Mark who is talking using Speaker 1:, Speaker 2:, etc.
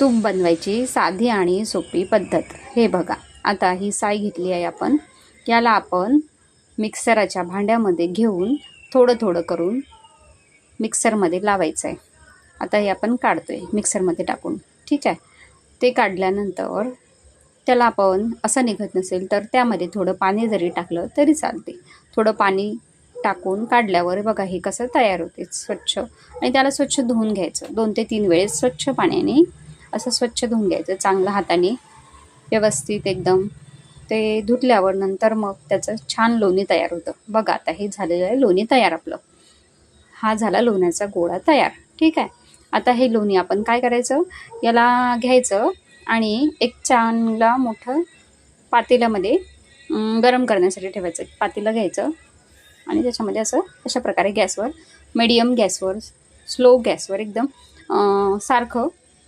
Speaker 1: तूप बनवायची साधी आणि सोपी पद्धत. हे बघा. आता ही साय घेतली आहे आपण. याला आपण मिक्सराच्या भांड्यामध्ये घेऊन थोडं थोडं करून मिक्सरमध्ये लावायचं आहे आता हे आपण काढतो आहे मिक्सरमध्ये टाकून. ठीक आहे? ते काढल्यानंतर त्याला आपण असं निघत नसेल तर त्यामध्ये थोडं पाणी जरी टाकलं तरी चालते. थोडं पाणी टाकून काढल्यावर बघा हे कसं तयार होते. स्वच्छ. आणि त्याला स्वच्छ धुवून घ्यायचं. दोन ते तीन वेळेस स्वच्छ पाण्याने असं स्वच्छ धुवून घ्यायचं चांगलं हाताने व्यवस्थित एकदम. ते धुतल्यावर नंतर मग त्याचं छान लोणी तयार होतं. बघा आता हे झालेलं आहे लोणी तयार आपलं. हा झाला लोण्याचा गोळा तयार. ठीक आहे? आता हे लोणी आपण काय करायचं? याला घ्यायचं आणि एक चांगला मोठं पातेल्यामध्ये गरम करण्यासाठी ठेवायचं. पातेलं घ्यायचं आणि त्याच्यामध्ये असं अशा प्रकारे गॅसवर मिडियम गॅसवर स्लो गॅसवर एकदम सारखं